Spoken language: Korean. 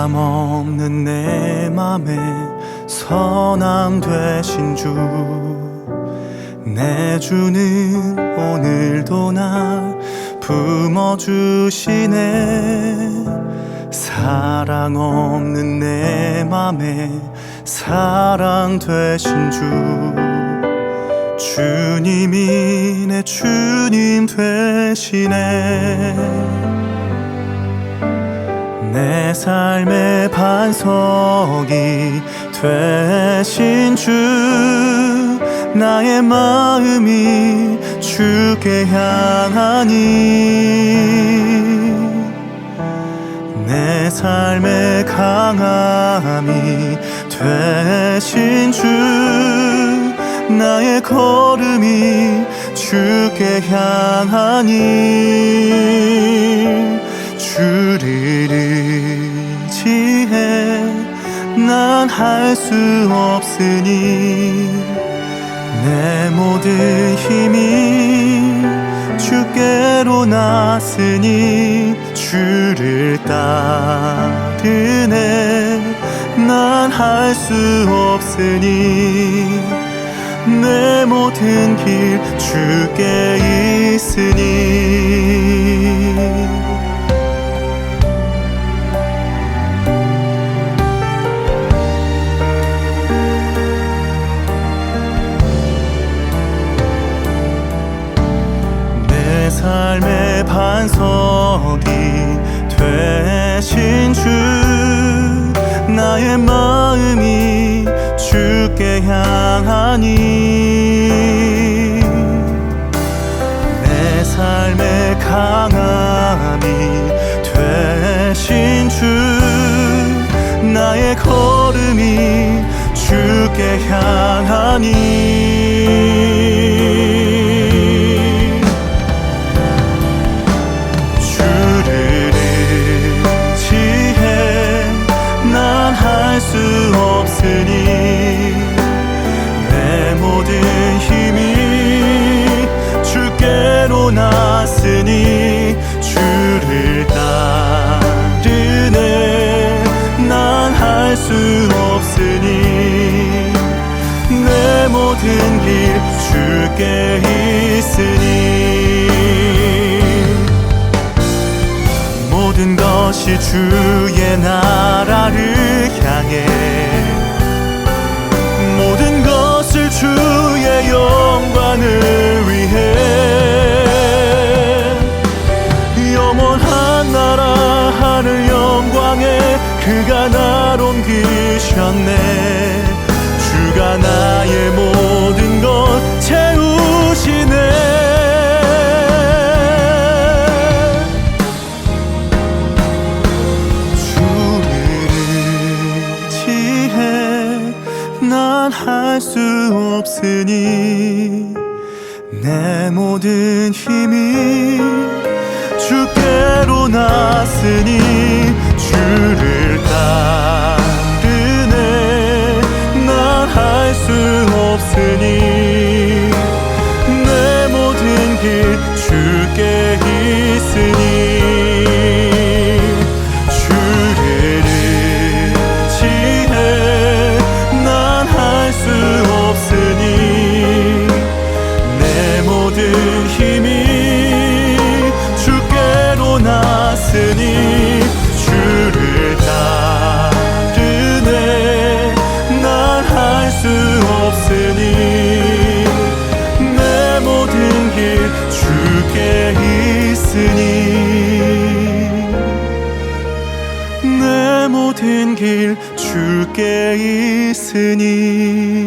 변함없는 내 맘에 선함 되신 주. 내 주는 오늘도 날 품어주시네. 사랑 없는 내 맘에 사랑 되신 주. 주님이 내 주님 되시네 내 삶의 반석이 되신 주 나의 마음이 주께 향하니 내 삶의 강함이 되신 주 나의 걸음이 주께 향하니 할 수 없으니 내 모든 힘이 주께로 났으니 주를 따르네. 난 할 수 없으니 내 모든 길 주께 있으니 나의 마음이 주께 향하니 내 삶의 강함이 되신 주 나의 걸음이 주께 향하니 주를 따르네 난 할 수 없으니 내 모든 길 주께 있으니 모든 것이 주의 나라를 향해 모든 것을 주의 영 그가 날 옮기셨네. 주가 나의 모든 것 채우시네. 주를 의지해 난 할 수 없으니 내 모든 힘이 주께로 났으니 없으 길 줄게 있으니.